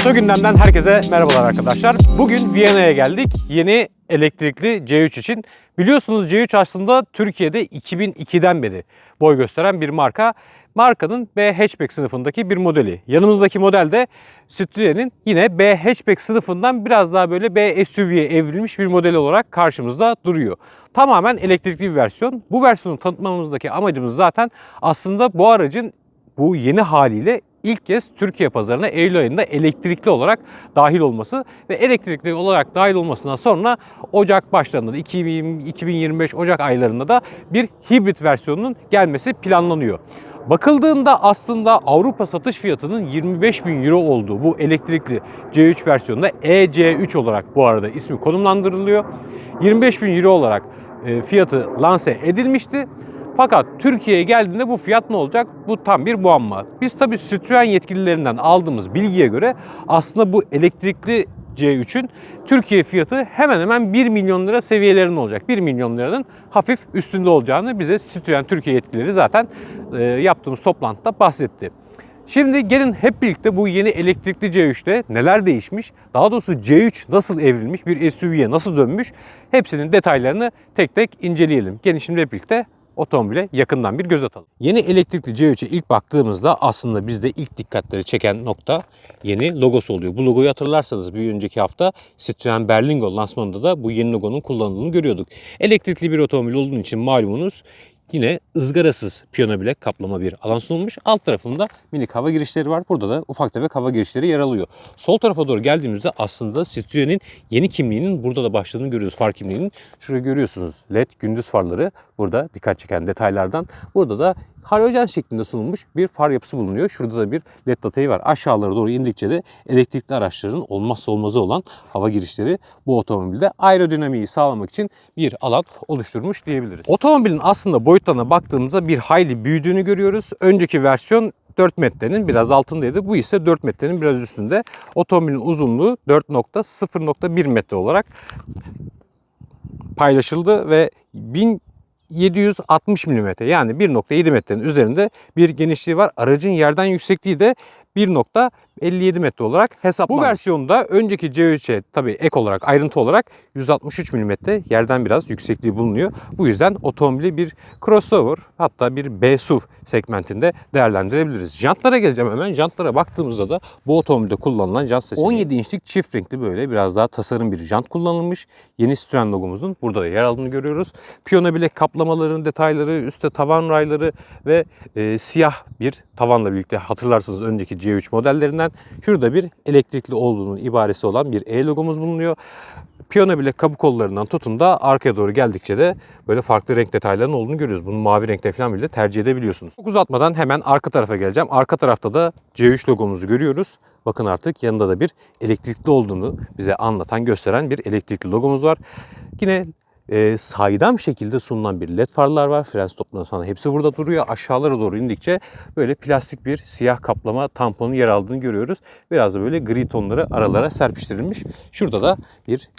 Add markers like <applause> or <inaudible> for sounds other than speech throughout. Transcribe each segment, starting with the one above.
Oto gündemden herkese merhabalar arkadaşlar. Bugün Viyana'ya geldik. Yeni elektrikli C3 için. Biliyorsunuz C3 aslında Türkiye'de 2002'den beri boy gösteren bir marka. Markanın B hatchback sınıfındaki bir modeli. Yanımızdaki model de Citroen'in yine B hatchback sınıfından biraz daha böyle B SUV'ye evrilmiş bir model olarak karşımızda duruyor. Tamamen elektrikli bir versiyon. Bu versiyonu tanıtmamızdaki amacımız zaten aslında bu aracın bu yeni haliyle ilk kez Türkiye pazarına Eylül ayında elektrikli olarak dahil olması ve elektrikli olarak dahil olmasından sonra Ocak başlarında da 2020, 2025 Ocak aylarında da bir hibrit versiyonunun gelmesi planlanıyor. Bakıldığında aslında Avrupa satış fiyatının 25 bin euro olduğu bu elektrikli C3 versiyonunda EC3 olarak bu arada ismi konumlandırılıyor. 25 bin euro olarak e, fiyatı lanse edilmişti. Fakat Türkiye'ye geldiğinde bu fiyat ne olacak? Bu tam bir muamma. Biz tabii Citroen yetkililerinden aldığımız bilgiye göre aslında bu elektrikli C3'ün Türkiye fiyatı hemen hemen 1 milyon lira seviyelerinde olacak. 1 milyon liranın hafif üstünde olacağını bize Citroen Türkiye yetkilileri zaten e, yaptığımız toplantıda bahsetti. Şimdi gelin hep birlikte bu yeni elektrikli C3'te neler değişmiş, daha doğrusu C3 nasıl evrilmiş, bir SUV'ye nasıl dönmüş hepsinin detaylarını tek tek inceleyelim. Gelin şimdi hep birlikte otomobile yakından bir göz atalım. Yeni elektrikli C3'e ilk baktığımızda aslında bizde ilk dikkatleri çeken nokta yeni logosu oluyor. Bu logoyu hatırlarsanız bir önceki hafta Citroen Berlingo lansmanında da bu yeni logonun kullanıldığını görüyorduk. Elektrikli bir otomobil olduğu için malumunuz yine ızgarasız piyano bile kaplama bir alan sunulmuş. Alt tarafında minik hava girişleri var. Burada da ufak tefek hava girişleri yer alıyor. Sol tarafa doğru geldiğimizde aslında Citroen'in yeni kimliğinin burada da başladığını görüyoruz. Far kimliğinin. Şurada görüyorsunuz led gündüz farları. Burada dikkat çeken detaylardan. Burada da halojen şeklinde sunulmuş bir far yapısı bulunuyor. Şurada da bir led detayı var. Aşağılara doğru indikçe de elektrikli araçların olmazsa olmazı olan hava girişleri bu otomobilde aerodinamiği sağlamak için bir alan oluşturmuş diyebiliriz. Otomobilin aslında boyutlarına baktığımızda bir hayli büyüdüğünü görüyoruz. Önceki versiyon 4 metrenin biraz altındaydı. Bu ise 4 metrenin biraz üstünde. Otomobilin uzunluğu 4.0.1 metre olarak paylaşıldı ve 1760 mm yani 1.7 metrenin üzerinde bir genişliği var. Aracın yerden yüksekliği de 1.57 metre olarak hesaplanmış. Bu versiyonda önceki C3'e tabii ek olarak ayrıntı olarak 163 mm yerden biraz yüksekliği bulunuyor. Bu yüzden otomobili bir crossover hatta bir B SUV segmentinde değerlendirebiliriz. Jantlara geleceğim hemen. Jantlara baktığımızda da bu otomobilde kullanılan jant seçeneği 17 inçlik çift renkli böyle biraz daha tasarım bir jant kullanılmış. Yeni Citroen logomuzun burada da yer aldığını görüyoruz. Piyano bilek kaplamaların detayları, üstte tavan rayları ve e, siyah bir tavanla birlikte hatırlarsınız önceki C3 modellerinden. Şurada bir elektrikli olduğunun ibaresi olan bir E logomuz bulunuyor. Piyano bile kapı kollarından tutun da arkaya doğru geldikçe de böyle farklı renk detaylarının olduğunu görüyoruz. Bunu mavi renkte falan bile tercih edebiliyorsunuz. Çok uzatmadan hemen arka tarafa geleceğim. Arka tarafta da C3 logomuzu görüyoruz. Bakın artık yanında da bir elektrikli olduğunu bize anlatan, gösteren bir elektrikli logomuz var. Yine e, saydam şekilde sunulan bir led farlar var. Fren stopları falan hepsi burada duruyor. Aşağılara doğru indikçe böyle plastik bir siyah kaplama tamponun yer aldığını görüyoruz. Biraz da böyle gri tonları aralara serpiştirilmiş. Şurada da bir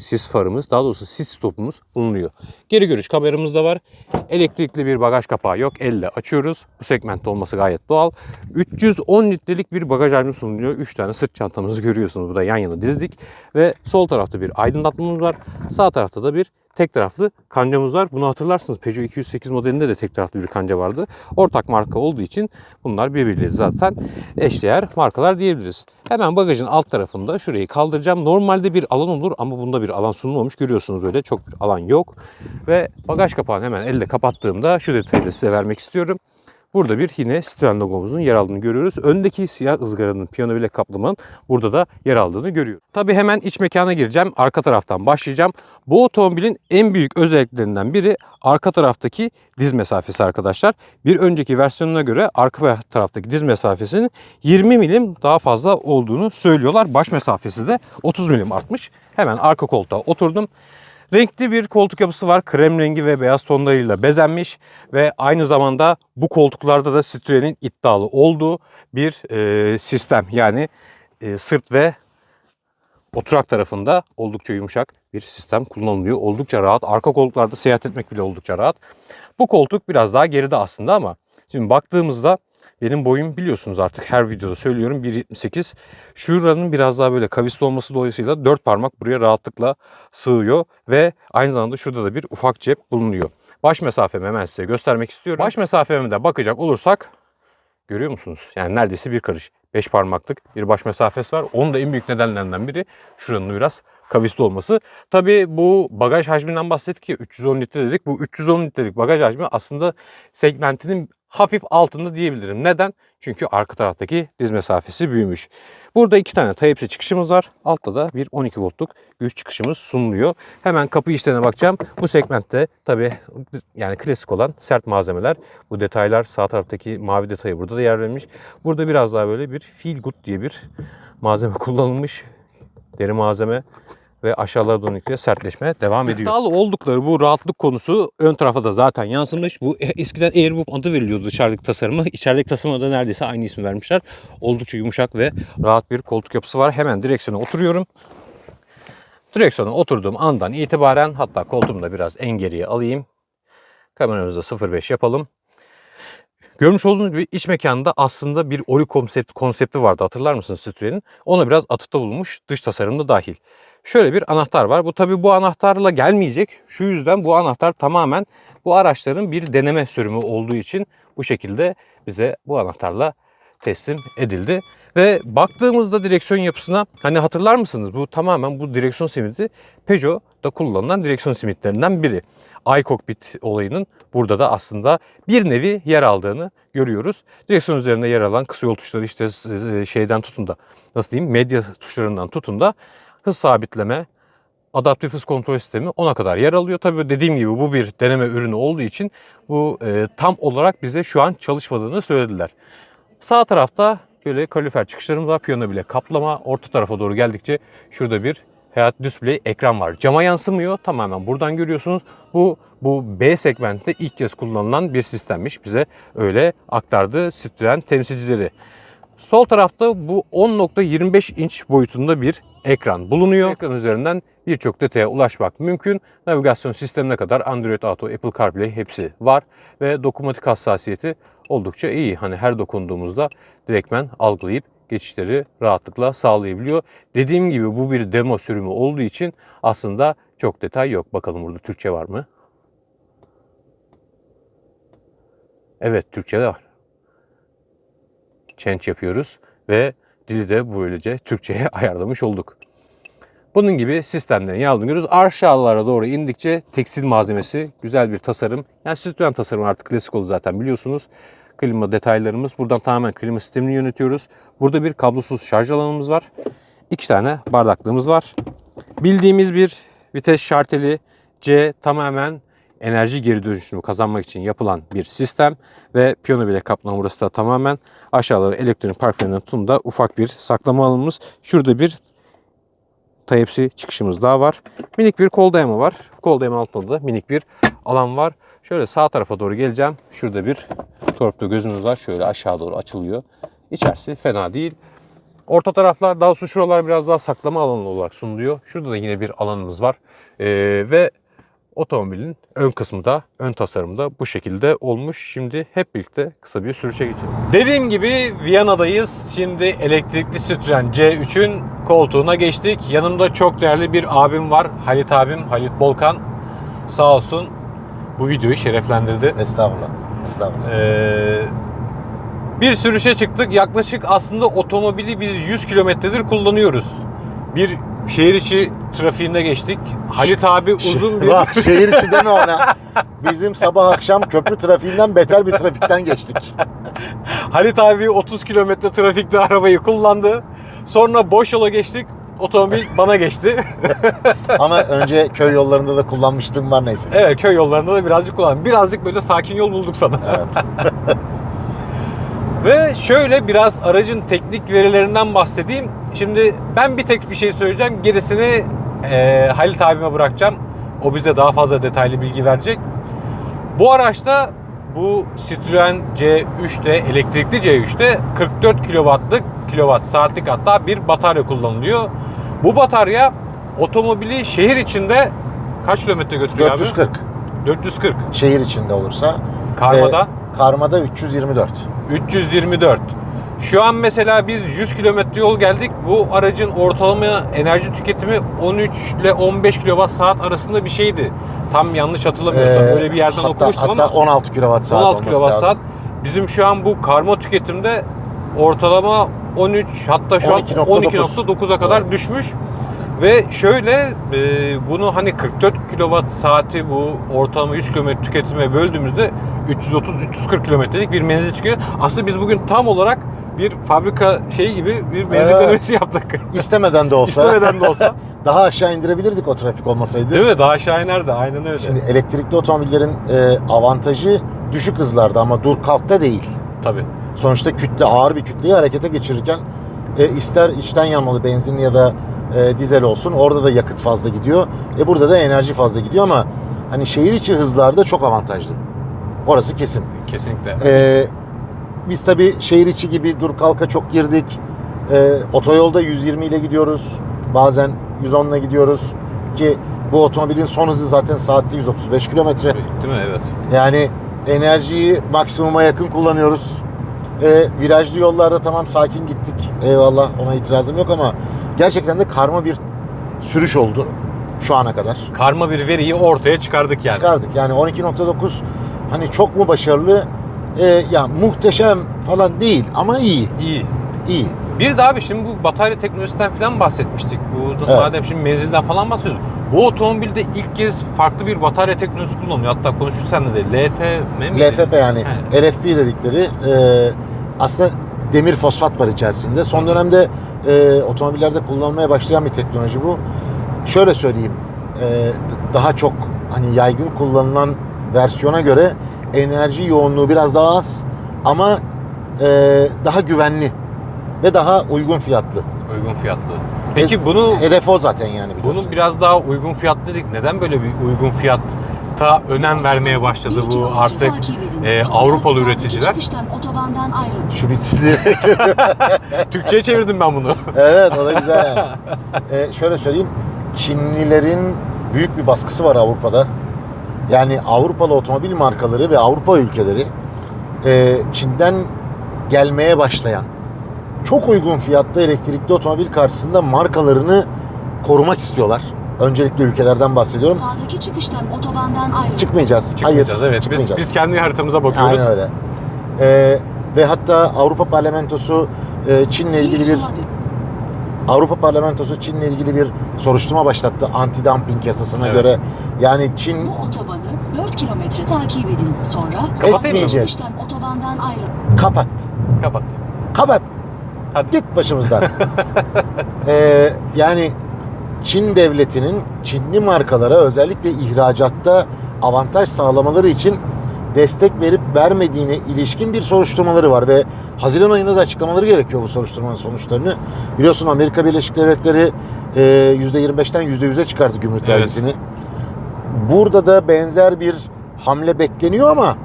sis farımız, daha doğrusu sis stopumuz bulunuyor. Geri görüş kameramız da var. Elektrikli bir bagaj kapağı yok. Elle açıyoruz. Bu segmentte olması gayet doğal. 310 litrelik bir bagaj hacmi sunuluyor. 3 tane sırt çantamızı görüyorsunuz. Burada yan yana dizdik. Ve sol tarafta bir aydınlatmamız var. Sağ tarafta da bir tek taraflı kancamız var. Bunu hatırlarsınız Peugeot 208 modelinde de tek taraflı bir kanca vardı. Ortak marka olduğu için bunlar birbirleriyle zaten eşdeğer markalar diyebiliriz. Hemen bagajın alt tarafında şurayı kaldıracağım. Normalde bir alan olur ama bunda bir alan sunulmamış. Görüyorsunuz böyle çok bir alan yok. Ve bagaj kapağını hemen elle kapattığımda şu detayı da size vermek istiyorum. Burada bir yine Citroen logomuzun yer aldığını görüyoruz. Öndeki siyah ızgaranın piyano bilek kaplamanın burada da yer aldığını görüyoruz. Tabii hemen iç mekana gireceğim. Arka taraftan başlayacağım. Bu otomobilin en büyük özelliklerinden biri arka taraftaki diz mesafesi arkadaşlar. Bir önceki versiyonuna göre arka taraftaki diz mesafesinin 20 milim daha fazla olduğunu söylüyorlar. Baş mesafesi de 30 milim artmış. Hemen arka koltuğa oturdum. Renkli bir koltuk yapısı var. Krem rengi ve beyaz tonlarıyla bezenmiş ve aynı zamanda bu koltuklarda da Citroen'in iddialı olduğu bir e, sistem. Yani e, sırt ve oturak tarafında oldukça yumuşak bir sistem kullanılıyor. Oldukça rahat. Arka koltuklarda seyahat etmek bile oldukça rahat. Bu koltuk biraz daha geride aslında ama şimdi baktığımızda Benim boyum biliyorsunuz artık her videoda söylüyorum 1.78. Şuranın biraz daha böyle kavisli olması dolayısıyla 4 parmak buraya rahatlıkla sığıyor ve aynı zamanda şurada da bir ufak cep bulunuyor. Baş mesafemi hemen size göstermek istiyorum. Baş mesafeme de bakacak olursak görüyor musunuz? Yani neredeyse bir karış. 5 parmaklık bir baş mesafesi var. Onun da en büyük nedenlerinden biri şuranın biraz kavisli olması. Tabii bu bagaj hacminden bahsettik ya 310 litre dedik. Bu 310 litrelik bagaj hacmi aslında segmentinin hafif altında diyebilirim. Neden? Çünkü arka taraftaki diz mesafesi büyümüş. Burada iki tane Type-C çıkışımız var. Altta da bir 12 voltluk güç çıkışımız sunuluyor. Hemen kapı işlerine bakacağım. Bu segmentte tabii yani klasik olan sert malzemeler. Bu detaylar sağ taraftaki mavi detayı burada da yer vermiş. Burada biraz daha böyle bir feel good diye bir malzeme <laughs> kullanılmış. Deri malzeme ve aşağılara doğru gittikçe sertleşmeye devam ediyor. İddialı oldukları bu rahatlık konusu ön tarafa da zaten yansımış. Bu e- eskiden Airbook adı veriliyordu dışarıdaki tasarıma. İçerideki tasarıma da neredeyse aynı ismi vermişler. Oldukça yumuşak ve rahat bir koltuk yapısı var. Hemen direksiyona oturuyorum. Direksiyona oturduğum andan itibaren hatta koltuğumu da biraz en geriye alayım. Kameramızda 0.5 yapalım. Görmüş olduğunuz gibi iç mekanda aslında bir Oli konsept, konsepti vardı hatırlar mısınız Citroen'in? Ona biraz atıfta bulunmuş dış tasarımda dahil. Şöyle bir anahtar var. Bu tabi bu anahtarla gelmeyecek. Şu yüzden bu anahtar tamamen bu araçların bir deneme sürümü olduğu için bu şekilde bize bu anahtarla teslim edildi. Ve baktığımızda direksiyon yapısına hani hatırlar mısınız? Bu tamamen bu direksiyon simidi Peugeot'da kullanılan direksiyon simitlerinden biri. iCockpit olayının burada da aslında bir nevi yer aldığını görüyoruz. Direksiyon üzerinde yer alan kısa yol tuşları işte e, şeyden tutun da nasıl diyeyim medya tuşlarından tutun da hız sabitleme, adaptif hız kontrol sistemi ona kadar yer alıyor. Tabii dediğim gibi bu bir deneme ürünü olduğu için bu e, tam olarak bize şu an çalışmadığını söylediler. Sağ tarafta böyle kalorifer çıkışlarımız var. Piyano bile kaplama. Orta tarafa doğru geldikçe şurada bir Hayat Display ekran var. Cama yansımıyor. Tamamen buradan görüyorsunuz. Bu bu B segmentte ilk kez kullanılan bir sistemmiş. Bize öyle aktardı Citroen temsilcileri. Sol tarafta bu 10.25 inç boyutunda bir ekran bulunuyor. Ekran üzerinden birçok detaya ulaşmak mümkün. Navigasyon sistemine kadar Android Auto, Apple CarPlay hepsi var ve dokunmatik hassasiyeti oldukça iyi. Hani her dokunduğumuzda direktmen algılayıp geçişleri rahatlıkla sağlayabiliyor. Dediğim gibi bu bir demo sürümü olduğu için aslında çok detay yok. Bakalım burada Türkçe var mı? Evet Türkçe de var. Change yapıyoruz ve dili de böylece Türkçe'ye <laughs> ayarlamış olduk. Bunun gibi sistemden yardımlıyoruz. Aşağılara doğru indikçe tekstil malzemesi, güzel bir tasarım. Yani Citroen tasarımı artık klasik oldu zaten biliyorsunuz. Klima detaylarımız. Buradan tamamen klima sistemini yönetiyoruz. Burada bir kablosuz şarj alanımız var. İki tane bardaklığımız var. Bildiğimiz bir vites şarteli C tamamen enerji geri dönüşümü kazanmak için yapılan bir sistem ve piyano bile kaplama burası da tamamen aşağıları elektronik park freninden tutun da ufak bir saklama alanımız. Şurada bir Type-C çıkışımız daha var. Minik bir kol dayama var. Kol dayama altında da minik bir alan var. Şöyle sağ tarafa doğru geleceğim. Şurada bir torpido gözümüz var. Şöyle aşağı doğru açılıyor. İçerisi fena değil. Orta taraflar daha doğrusu şuralar biraz daha saklama alanı olarak sunuluyor. Şurada da yine bir alanımız var. Ee, ve otomobilin ön kısmı da ön tasarımı da bu şekilde olmuş. Şimdi hep birlikte kısa bir sürüşe geçelim. Dediğim gibi Viyana'dayız. Şimdi elektrikli Citroen C3'ün koltuğuna geçtik. Yanımda çok değerli bir abim var. Halit abim, Halit Bolkan. Sağ olsun bu videoyu şereflendirdi. Estağfurullah. Estağfurullah. Ee, bir sürüşe çıktık. Yaklaşık aslında otomobili biz 100 kilometredir kullanıyoruz. Bir şehir içi trafiğinde geçtik. Halit abi uzun bir... Bak şehir içi deme ona. Bizim sabah akşam köprü trafiğinden beter bir trafikten geçtik. <laughs> Halit abi 30 kilometre trafikte arabayı kullandı. Sonra boş yola geçtik. Otomobil bana geçti. <laughs> Ama önce köy yollarında da kullanmıştım var neyse. evet köy yollarında da birazcık kullandım. Birazcık böyle sakin yol bulduk sana. Evet. <laughs> Ve şöyle biraz aracın teknik verilerinden bahsedeyim. Şimdi ben bir tek bir şey söyleyeceğim. Gerisini e, Halit abime bırakacağım. O bize daha fazla detaylı bilgi verecek. Bu araçta bu Citroen C3'te elektrikli C3'te 44 kW'lık kilowatt saatlik hatta bir batarya kullanılıyor. Bu batarya otomobili şehir içinde kaç kilometre götürüyor 440. abi? 440. Şehir içinde olursa. Karmada karmada 324. 324. Şu an mesela biz 100 kilometre yol geldik. Bu aracın ortalama enerji tüketimi 13 ile 15 kWh saat arasında bir şeydi. Tam yanlış hatırlamıyorsam Ee, öyle bir yerden hatta, okumuştum hatta ama 16 kWh saat 16 olması kWh lazım. saat. Bizim şu an bu karma tüketimde ortalama 13 hatta şu an 12.9. 12.9'a kadar Doğru. düşmüş. Ve şöyle e, bunu hani 44 kWh saati bu ortalama 100 km tüketime böldüğümüzde 330-340 kilometrelik bir menzil çıkıyor. Aslında biz bugün tam olarak bir fabrika şeyi gibi bir menzil Evet. denemesi yaptık. <laughs> İstemeden de olsa İstemeden de olsa. <laughs> daha aşağı indirebilirdik o trafik olmasaydı. Değil mi? Daha aşağı inerdi. Aynen öyle. Şimdi elektrikli otomobillerin e, avantajı düşük hızlarda ama dur kalkta değil. Tabii. Sonuçta kütle ağır bir kütleyi harekete geçirirken e, ister içten yanmalı benzinli ya da e, dizel olsun orada da yakıt fazla gidiyor. E burada da enerji fazla gidiyor ama hani şehir içi hızlarda çok avantajlı. Orası kesin. Kesinlikle. E, biz tabii şehir içi gibi dur kalka çok girdik. E, otoyolda 120 ile gidiyoruz. Bazen 110 ile gidiyoruz ki bu otomobilin son hızı zaten saatte 135 kilometre. Değil mi? Evet. Yani enerjiyi maksimuma yakın kullanıyoruz. Ee, virajlı yollarda tamam sakin gittik. Eyvallah ona itirazım yok ama gerçekten de karma bir sürüş oldu şu ana kadar. Karma bir veriyi ortaya çıkardık yani. Çıkardık. Yani 12.9 hani çok mu başarılı? Ee, ya muhteşem falan değil ama iyi. İyi. iyi. Bir de abi şimdi bu batarya teknolojisinden falan bahsetmiştik. Bu Evet. madem şimdi menzilden falan bahsediyoruz. Bu otomobilde ilk kez farklı bir batarya teknolojisi kullanılıyor. Hatta konuştuk seninle de. LFM mi? LFP yani He. LFP dedikleri e, aslında demir fosfat var içerisinde. Son dönemde e, otomobillerde kullanılmaya başlayan bir teknoloji bu. Şöyle söyleyeyim. e, daha çok hani yaygın kullanılan versiyona göre enerji yoğunluğu biraz daha az ama e, daha güvenli ve daha uygun fiyatlı. Uygun fiyatlı. Peki bunu Hedef o zaten yani biliyorsun. bunu biraz daha uygun fiyatlı dedik. Neden böyle bir uygun fiyatta önem vermeye başladı bu artık e, Avrupalı üreticiler? Şu bitsi Türkçe'ye çevirdim ben bunu. Evet o da <laughs> güzel yani. Ee, şöyle söyleyeyim. Çinlilerin büyük bir baskısı var Avrupa'da. Yani Avrupalı otomobil markaları ve Avrupa ülkeleri e, Çin'den gelmeye başlayan çok uygun fiyatta elektrikli otomobil karşısında markalarını korumak istiyorlar. Öncelikle ülkelerden bahsediyorum. Sağdaki çıkıştan otobandan ayrılın. Çıkmayacağız. Çıkmayacağız Hayır. evet. Biz, çıkmayacağız. biz kendi haritamıza bakıyoruz. Aynen öyle. Ee, ve hatta Avrupa Parlamentosu e, Çin'le ilgili bir. Avrupa Parlamentosu Çin'le ilgili bir soruşturma başlattı anti-dumping yasasına Evet. göre. Yani Çin Bu otobanı 4 kilometre takip edin. Sonra mı? etmeyeceğiz. otobandan ayrılın. Kapat. Kapat. Kapat. Hadi. Git başımızdan. <laughs> Ee, yani Çin devletinin Çinli markalara özellikle ihracatta avantaj sağlamaları için destek verip vermediğine ilişkin bir soruşturmaları var ve Haziran ayında da açıklamaları gerekiyor bu soruşturmanın sonuçlarını. Biliyorsun Amerika Birleşik Devletleri e, %25'ten %100'e çıkardı gümrük Evet. vergisini. Burada da benzer bir hamle bekleniyor ama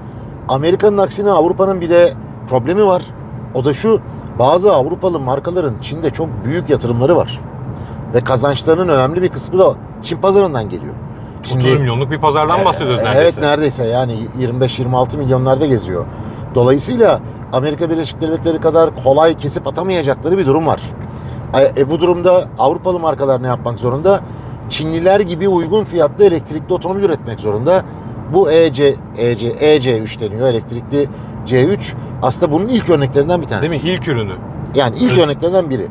Amerika'nın aksine Avrupa'nın bir de problemi var. O da şu, bazı Avrupalı markaların Çin'de çok büyük yatırımları var. Ve kazançlarının önemli bir kısmı da Çin pazarından geliyor. 30 milyonluk bir pazardan bahsediyoruz Evet neredeyse. neredeyse yani 25-26 milyonlarda geziyor. Dolayısıyla Amerika Birleşik Devletleri kadar kolay kesip atamayacakları bir durum var. E, bu durumda Avrupalı markalar ne yapmak zorunda? Çinliler gibi uygun fiyatlı elektrikli otomobil üretmek zorunda. Bu E EC, EC, EC3 deniyor elektrikli C3. Aslında bunun ilk örneklerinden bir tanesi. Değil mi? İlk ürünü. Yani ilk Evet. örneklerinden biri.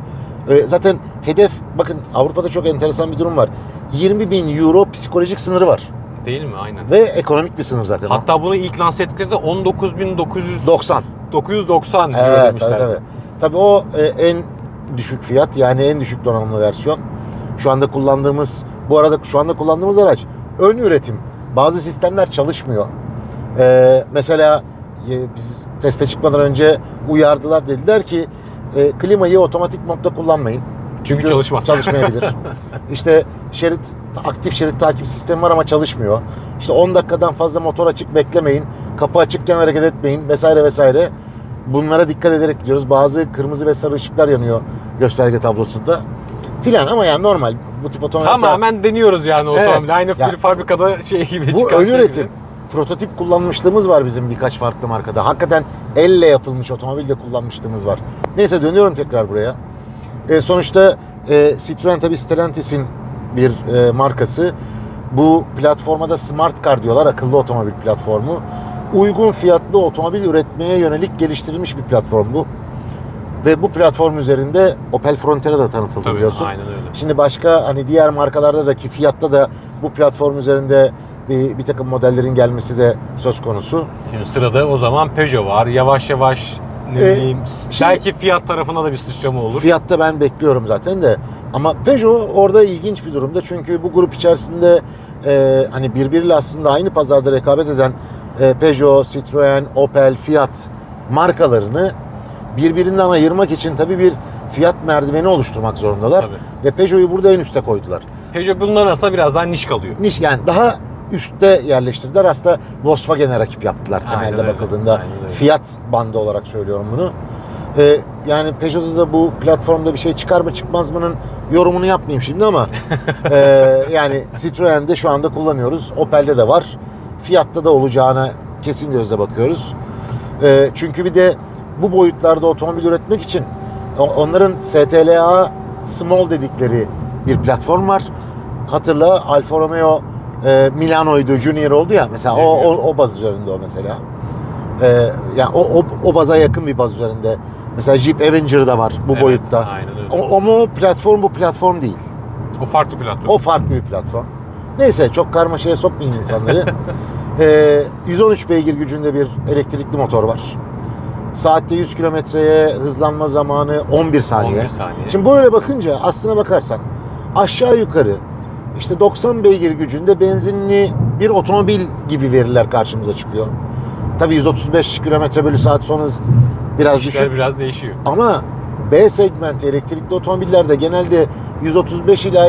Ee, zaten hedef, bakın Avrupa'da çok enteresan bir durum var. 20 bin euro psikolojik sınırı var. Değil mi? Aynen. Ve ekonomik bir sınır zaten. Hatta bunu ilk lanse ettiklerinde 19.900 90. 990 euro Evet, demişler. tabii, tabii. Tabii o e, en düşük fiyat yani en düşük donanımlı versiyon. Şu anda kullandığımız, bu arada şu anda kullandığımız araç ön üretim. Bazı sistemler çalışmıyor. Ee, mesela e, biz teste çıkmadan önce uyardılar dediler ki e, klimayı otomatik modda kullanmayın. Çünkü çalışmaz. Çalışmayabilir. <laughs> işte şerit aktif şerit takip sistemi var ama çalışmıyor. İşte 10 dakikadan fazla motor açık beklemeyin. Kapı açıkken hareket etmeyin vesaire vesaire. Bunlara dikkat ederek gidiyoruz. Bazı kırmızı ve sarı ışıklar yanıyor gösterge tablosunda. Filan ama yani normal bu tip otomobil Tamamen deniyoruz yani Evet. otomobil. Aynı Ya- bir fabrikada şey gibi bu ön şey üretim gibi. Prototip kullanmışlığımız var bizim birkaç farklı markada. Hakikaten elle yapılmış otomobil de kullanmışlığımız var. Neyse dönüyorum tekrar buraya. E, sonuçta e, Citroen tabii Stellantis'in bir e, markası. Bu platforma da Smart Car diyorlar, akıllı otomobil platformu. Uygun fiyatlı otomobil üretmeye yönelik geliştirilmiş bir platform bu. Ve bu platform üzerinde Opel Frontera da tanıtıldı Tabii biliyorsun. aynen öyle. Şimdi başka hani diğer markalarda da ki fiyatta da bu platform üzerinde bir, bir takım modellerin gelmesi de söz konusu. Şimdi sırada o zaman Peugeot var. Yavaş yavaş ne Ee, bileyim şimdi- belki fiyat tarafına da bir sıçrama olur. Fiyatta ben bekliyorum zaten de. Ama Peugeot orada ilginç bir durumda. Çünkü bu grup içerisinde e, hani birbiriyle aslında aynı pazarda rekabet eden e, Peugeot, Citroen, Opel, Fiat markalarını birbirinden ayırmak için tabii bir fiyat merdiveni oluşturmak zorundalar. Tabii. Ve Peugeot'u burada en üste koydular. Peugeot bunların arasında biraz daha niş kalıyor. Niş yani daha üstte yerleştirdiler. Aslında Volkswagen'e rakip yaptılar Aynen temelde öyle, bakıldığında. aynen öyle. Fiyat bandı olarak söylüyorum bunu. Ee, yani Peugeot'da da bu platformda bir şey çıkar mı çıkmaz mı'nın yorumunu yapmayayım şimdi ama <laughs> e, yani Citroen'de şu anda kullanıyoruz. Opel'de de var. Fiat'ta da olacağına kesin gözle bakıyoruz. E, çünkü bir de bu boyutlarda otomobil üretmek için onların STLA Small dedikleri bir platform var. Hatırla Alfa Romeo e, Milano'ydu, Junior oldu ya mesela o, o, o baz üzerinde o mesela. E, yani o, o, o baza yakın bir baz üzerinde. Mesela Jeep Avenger'da var bu Evet, boyutta. Aynen öyle. O, ama o platform bu platform değil. O farklı platform. O farklı bir platform. Neyse çok karmaşaya sokmayın insanları. <laughs> Ee, 113 beygir gücünde bir elektrikli motor var. Saatte 100 kilometreye hızlanma zamanı 11 saniye. 11 saniye. Şimdi böyle bakınca aslına bakarsan aşağı yukarı işte 90 beygir gücünde benzinli bir otomobil gibi veriler karşımıza çıkıyor. Tabii 135 kilometre bölü saat son hız biraz İşler düşük. biraz değişiyor. Ama B segmenti elektrikli otomobillerde genelde 135 ila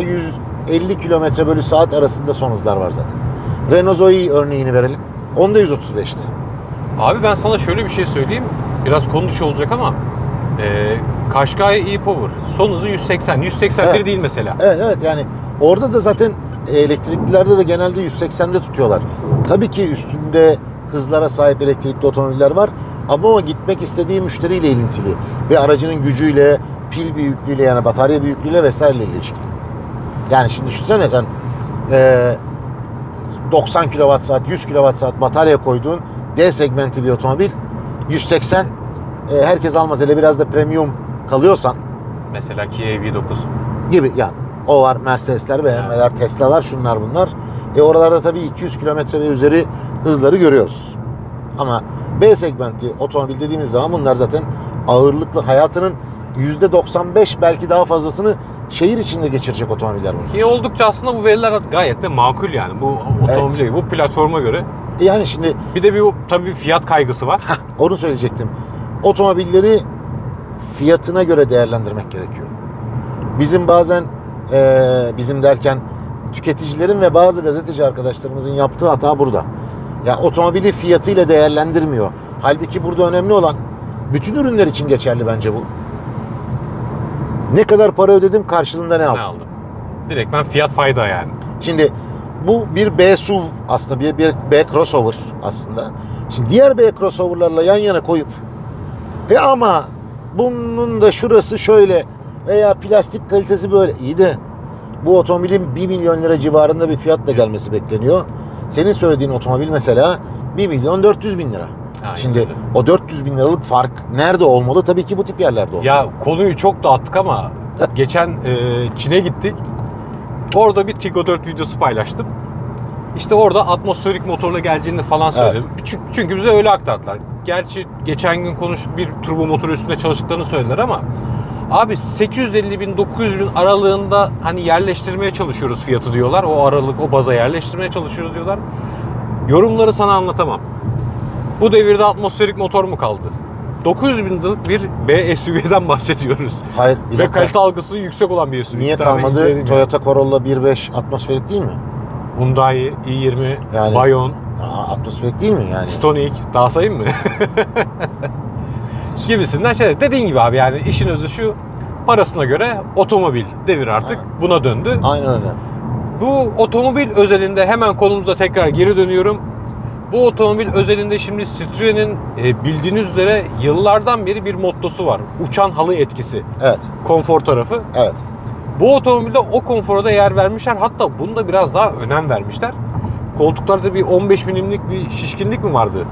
150 kilometre bölü saat arasında son hızlar var zaten. Renault Zoe örneğini verelim. Onda 135'ti. Abi ben sana şöyle bir şey söyleyeyim. Biraz konu dışı olacak ama e, Qashqai e-Power son hızı 180. 181 Evet. değil mesela. Evet evet yani orada da zaten elektriklilerde de genelde 180'de tutuyorlar. Tabii ki üstünde hızlara sahip elektrikli otomobiller var ama o gitmek istediği müşteriyle ilintili ve aracının gücüyle, pil büyüklüğüyle yani batarya büyüklüğüyle vesaireyle ilişkili. Yani şimdi düşünsene sen eee 90 kWh saat, 100 kWh batarya koyduğun D segmenti bir otomobil 180 e, herkes almaz hele biraz da premium kalıyorsan Mesela Kia EV9. gibi yani o var Mercedesler, BMW'ler, Tesla'lar şunlar bunlar. E oralarda tabii 200 kilometre ve üzeri hızları görüyoruz. Ama B segmenti otomobil dediğimiz zaman bunlar zaten ağırlıklı hayatının %95 belki daha fazlasını şehir içinde geçirecek otomobiller bunlar. Ki oldukça aslında bu veriler gayet de makul yani. Bu otomobile, bu platforma göre. E Yani şimdi Bir de bir tabii bir fiyat kaygısı var. Hah, onu söyleyecektim. Otomobilleri fiyatına göre değerlendirmek gerekiyor. Bizim bazen eee, bizim derken tüketicilerin ve bazı gazeteci arkadaşlarımızın yaptığı hata burada. Ya otomobili fiyatıyla değerlendirmiyor. Halbuki burada önemli olan bütün ürünler için geçerli bence bu. Ne kadar para ödedim karşılığında ne aldım? Ne aldım? Direkt ben fiyat fayda yani. Şimdi bu bir B SUV aslında bir, bir B crossover aslında. Şimdi diğer B crossover'larla yan yana koyup e ama bunun da şurası şöyle veya plastik kalitesi böyle iyi de bu otomobilin 1 milyon lira civarında bir fiyatla gelmesi bekleniyor. Senin söylediğin otomobil mesela 1 milyon 400 bin lira. Aynen Şimdi öyle. o 400 bin liralık fark nerede olmalı? Tabii ki bu tip yerlerde olmalı. Ya konuyu çok dağıttık ama <laughs> geçen e, Çin'e gittik. Orada bir Tiggo 4 videosu paylaştım. İşte orada atmosferik motorla geleceğini falan söyledim. Çünkü, çünkü bize öyle aktardılar. Gerçi geçen gün konuştuk bir turbo motor üstünde çalıştıklarını söylediler ama abi 850 bin 900 bin aralığında hani yerleştirmeye çalışıyoruz fiyatı diyorlar. O aralık o baza yerleştirmeye çalışıyoruz diyorlar. Yorumları sana anlatamam. Bu devirde atmosferik motor mu kaldı? 900 bin liralık bir B SUV'den <laughs> bahsediyoruz. Hayır bir Ve dakika. kalite algısı yüksek olan bir SUV. Niye Bir tane kalmadı? inceledim ya. Toyota Corolla 1.5 atmosferik değil mi? Hyundai, i20, Yani- Bayon, Aa, atmosferik değil mi yani? Stonic daha sayayım mı? <laughs> Gibisinden şey. Dediğin gibi abi yani işin özü şu parasına göre otomobil devir artık buna döndü. Aynen öyle. Bu otomobil özelinde hemen konumuza tekrar geri dönüyorum. Bu otomobil özelinde şimdi Citroen'in e, bildiğiniz üzere yıllardan beri bir mottosu var. Uçan halı etkisi. Evet. Konfor tarafı. Evet. Bu otomobilde o konfora da yer vermişler. Hatta bunda biraz daha önem vermişler. Koltuklarda bir 15 milimlik bir şişkinlik mi vardı?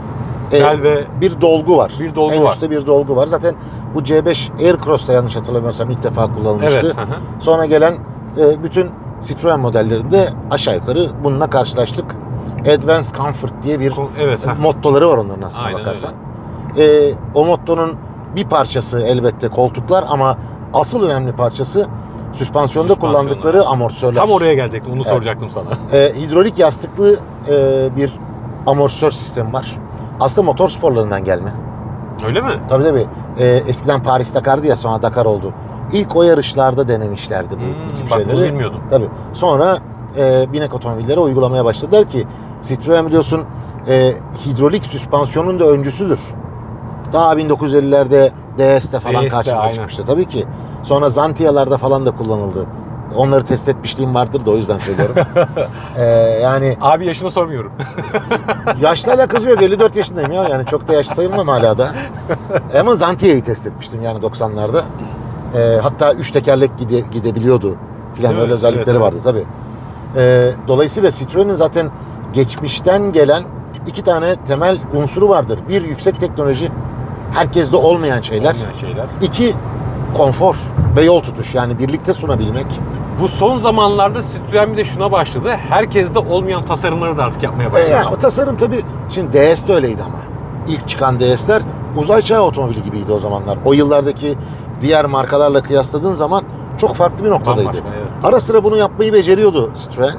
Bel ve bir dolgu var. bir dolgu en var. üstte bir dolgu var. Zaten bu C5 Aircross'ta yanlış hatırlamıyorsam ilk defa kullanılmıştı. Evet. hı hı. Sonra gelen e, bütün Citroen modellerinde aşağı yukarı bununla karşılaştık. Advanced Comfort diye bir Evet. hı. mottoları var onların aslına Aynen bakarsan. E, o mottonun bir parçası elbette koltuklar ama asıl önemli parçası süspansiyonda Süspansiyonlar. kullandıkları amortisörler. Tam oraya gelecektim. Onu Evet. soracaktım sana. E, hidrolik yastıklı e, bir amortisör sistemi var. Aslında motor sporlarından gelme. Öyle mi? Tabii tabii. E, eskiden Paris Dakar'dı ya sonra Dakar oldu. İlk o yarışlarda denemişlerdi bu, bu Hmm, tip bak şeyleri. bunu bilmiyordum. Tabii. Sonra e, binek otomobillere uygulamaya başladılar ki Citroen biliyorsun e, hidrolik süspansiyonun da öncüsüdür. Daha 1950'lerde DS'te falan DS'te, karşımıza aynen. çıkmıştı tabii ki. Sonra Zantia'larda falan da kullanıldı. Onları test etmişliğim vardır da o yüzden söylüyorum. <laughs> E, yani Abi yaşını sormuyorum. yaşla alakası yok. 54 yaşındayım ya. Yani çok da yaşlı sayılmam hala da. <laughs> Ama Zantia'yı test etmiştim yani 90'larda. E, hatta 3 tekerlek gide, gidebiliyordu. Değil öyle mi? özellikleri Evet, vardı tabii. E, dolayısıyla Citroen'in zaten geçmişten gelen iki tane temel unsuru vardır. Bir yüksek teknoloji. Herkeste olmayan şeyler. Olmayan şeyler. İki konfor ve yol tutuş. Yani birlikte sunabilmek. Bu son zamanlarda Citroen bir de şuna başladı. Herkeste olmayan tasarımları da artık yapmaya E, başladı. ya, o tasarım tabii. Şimdi DS de öyleydi ama. İlk çıkan DS'ler uzay çağı otomobili gibiydi o zamanlar. O yıllardaki diğer markalarla kıyasladığın zaman çok farklı bir noktadaydı. Bambaşka, evet. Ara sıra bunu yapmayı beceriyordu Citroen.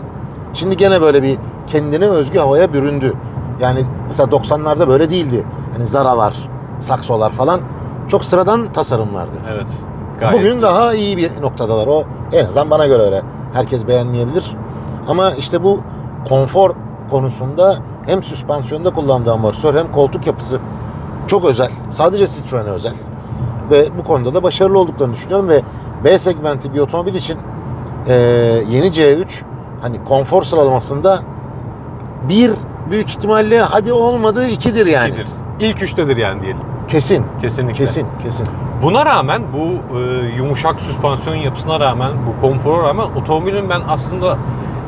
Şimdi gene böyle bir kendine özgü havaya büründü. Yani mesela 90'larda böyle değildi. Hani Zara'lar, Saksolar falan çok sıradan tasarımlardı. Evet. Gayet. Bugün daha iyi bir noktadalar. O en azından bana göre öyle. Herkes beğenmeyebilir. Ama işte bu konfor konusunda hem süspansiyonda kullandığı amortisör hem koltuk yapısı çok özel. Sadece Citroen'e özel. Ve bu konuda da başarılı olduklarını düşünüyorum ve B segmenti bir otomobil için eee, yeni C3 hani konfor sıralamasında bir büyük ihtimalle hadi olmadı ikidir yani. İkidir. İlk üçtedir yani diyelim. Kesin. Kesinlikle. Kesin. Kesin. Buna rağmen bu e, yumuşak süspansiyon yapısına rağmen, bu konfora rağmen otomobilin ben aslında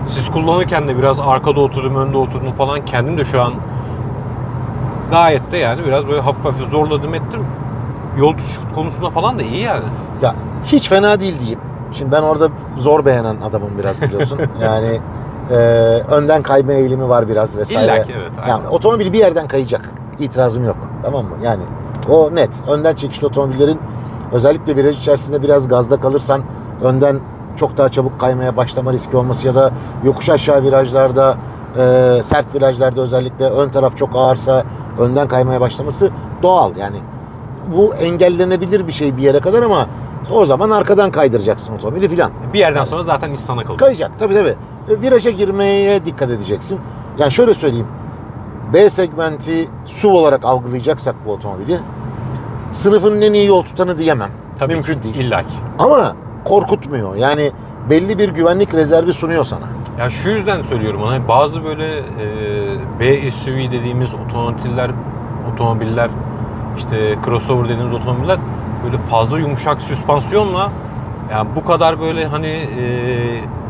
siz kullanırken de biraz arkada oturdum, önde oturdum falan kendim de şu an gayet de yani biraz böyle hafif hafif zorladım ettim. Yol tutuş konusunda falan da iyi yani. Ya hiç fena değil diyeyim. Şimdi ben orada zor beğenen adamım biraz biliyorsun. <laughs> yani e, önden kayma eğilimi var biraz vesaire. İlla ki evet. aynen. Yani otomobil bir yerden kayacak. İtirazım yok. Tamam mı? Yani o net. Önden çekişli otomobillerin özellikle viraj içerisinde biraz gazda kalırsan önden çok daha çabuk kaymaya başlama riski olması ya da yokuş aşağı virajlarda e, sert virajlarda özellikle ön taraf çok ağırsa önden kaymaya başlaması doğal yani. Bu engellenebilir bir şey bir yere kadar ama o zaman arkadan kaydıracaksın otomobili filan. Bir yerden sonra zaten iş sana kalıyor. Kayacak tabii tabii. E, Viraja girmeye dikkat edeceksin. Yani şöyle söyleyeyim. B segmenti SUV olarak algılayacaksak bu otomobili sınıfının en iyi yol tutanı diyemem. Tabii Mümkün değil. İlla ki. Ama korkutmuyor. Yani belli bir güvenlik rezervi sunuyor sana. Ya şu yüzden söylüyorum hani bazı böyle e, B SUV dediğimiz otomobiller, otomobiller işte crossover dediğimiz otomobiller böyle fazla yumuşak süspansiyonla yani bu kadar böyle hani e,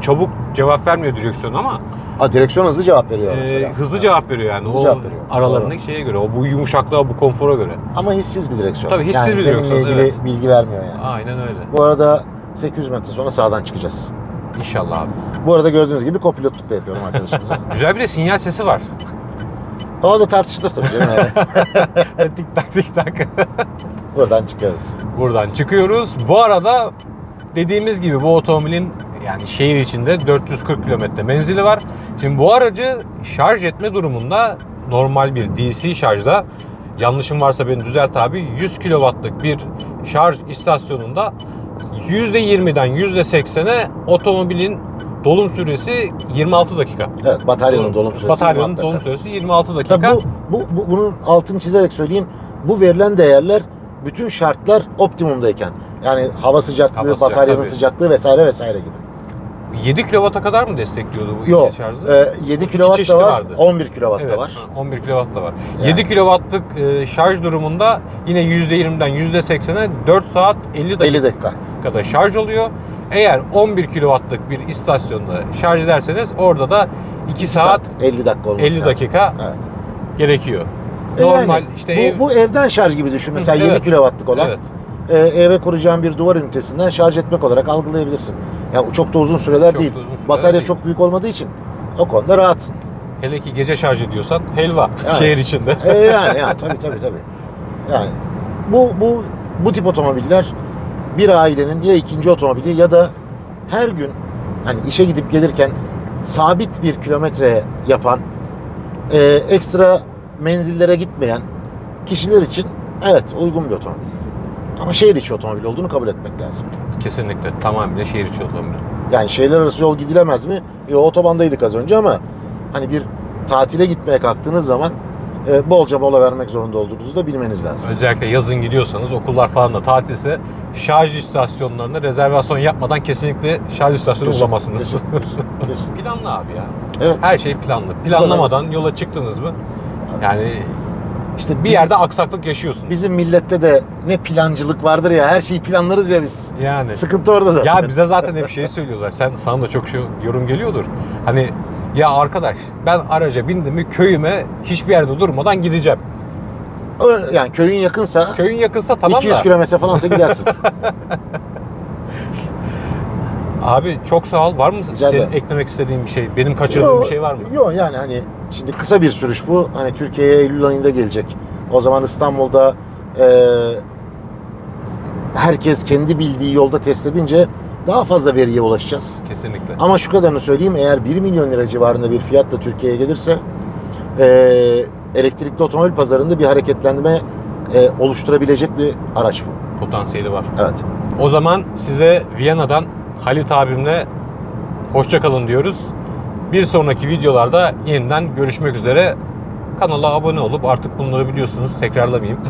çabuk cevap vermiyor direksiyon ama Ha, direksiyon hızlı cevap veriyor e, mesela. hızlı cevap veriyor yani. Hızlı o cevap veriyor. aralarındaki şeye göre, o bu yumuşaklığa, bu konfora göre. Ama hissiz bir direksiyon. Tabii hissiz yani bir seninle direksiyon, ilgili evet. bilgi vermiyor yani. Aynen öyle. Bu arada 800 metre sonra sağdan çıkacağız. İnşallah abi. Bu arada gördüğünüz gibi kopilotluk da yapıyorum arkadaşımıza. <laughs> Güzel bir de sinyal sesi var. o da tartışılır tabii canım. Yani. <laughs> tik tak tik tak. Buradan çıkarız. Buradan çıkıyoruz. Bu arada dediğimiz gibi bu otomobilin yani şehir içinde 440 kilometre menzili var. Şimdi bu aracı şarj etme durumunda normal bir DC şarjda yanlışım varsa beni düzelt abi 100 kW'lık bir şarj istasyonunda %20'den %80'e otomobilin dolum süresi 26 dakika. Evet bataryanın dolum süresi. Bataryanın 26 dolum süresi 26 dakika. Tabii bu, bu, bu, bunun altını çizerek söyleyeyim. Bu verilen değerler bütün şartlar optimumdayken. Yani hava sıcaklığı, Hava bataryanın tabii. sıcaklığı vesaire vesaire gibi. 7 kW'a kadar mı destekliyordu bu Yok. içi şarjı? e, 7 kW da var, vardı. 11 kW da Evet, var. ha, 11 kW da var. Yani. 7 kW'lık e, şarj durumunda yine %20'den %80'e 4 saat 50 dakika 50 dakika. dakikada şarj oluyor. Eğer 11 kW'lık bir istasyonda şarj ederseniz orada da 2 saat 50 dakika olması 50 lazım. dakika Evet. gerekiyor. E Normal yani işte bu, ev bu evden şarj gibi düşün. Mesela Hı, 7 evet. kW'lık olan evet. E, eve kuracağın bir duvar ünitesinden şarj etmek olarak algılayabilirsin. Yani çok da uzun süreler Çok değil. uzun süreler Batarya değil. çok büyük olmadığı için o konuda rahatsın. Hele ki gece şarj ediyorsan helva Evet. şehir içinde. E yani ya <laughs> tabii tabii tabii. Yani bu bu bu tip otomobiller bir ailenin ya ikinci otomobili ya da her gün hani işe gidip gelirken sabit bir kilometre yapan e, ekstra menzillere gitmeyen kişiler için evet uygun bir otomobil. Ama şehir içi otomobil olduğunu kabul etmek lazım. Kesinlikle tamamıyla şehir içi otomobil. Yani şehirler arası yol gidilemez mi? Yo otobandaydık az önce ama hani bir tatile gitmeye kalktığınız zaman e, bolca mola vermek zorunda olduğunuzu da bilmeniz lazım. Özellikle yazın gidiyorsanız okullar falan da tatilse şarj istasyonlarında rezervasyon yapmadan kesinlikle şarj istasyonu Kesin, bulamazsınız. kesin, kesin, kesin. <laughs> Planlı abi ya. Evet. Her şey planlı. Planlamadan yola çıktınız mı? Yani işte bir yerde aksaklık yaşıyorsun. Bizim millette de ne plancılık vardır ya her şeyi planlarız ya biz. Yani. Sıkıntı orada zaten. Ya bize zaten hep şey söylüyorlar. Sen sana da çok şey yorum geliyordur. Hani ya arkadaş ben araca bindim mi köyüme hiçbir yerde durmadan gideceğim. Öyle- yani köyün yakınsa Köyün yakınsa tamam 200 da. kilometre falansa gidersin. <laughs> Abi çok sağ ol. Var mı Rica senin ederim. eklemek istediğin bir şey? Benim kaçırdığım bir şey var mı? Yok yani hani şimdi kısa bir sürüş bu. Hani Türkiye'ye Eylül ayında gelecek. O zaman İstanbul'da e, herkes kendi bildiği yolda test edince daha fazla veriye ulaşacağız. Kesinlikle. Ama şu kadarını söyleyeyim eğer 1 milyon lira civarında bir fiyatla Türkiye'ye gelirse e, elektrikli otomobil pazarında bir hareketlenme e, oluşturabilecek bir araç bu. Potansiyeli var. Evet. O zaman size Viyana'dan Halit abimle hoşça kalın diyoruz. Bir sonraki videolarda yeniden görüşmek üzere. Kanala abone olup artık bunları biliyorsunuz tekrarlamayayım.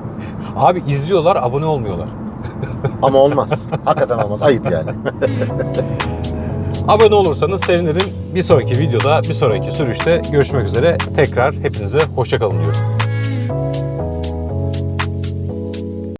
<laughs> Abi izliyorlar abone olmuyorlar. <laughs> Ama olmaz. Hakikaten olmaz. Ayıp yani. <laughs> Abone olursanız sevinirim. Bir sonraki videoda, bir sonraki sürüşte görüşmek üzere. Tekrar hepinize hoşça kalın diyorum.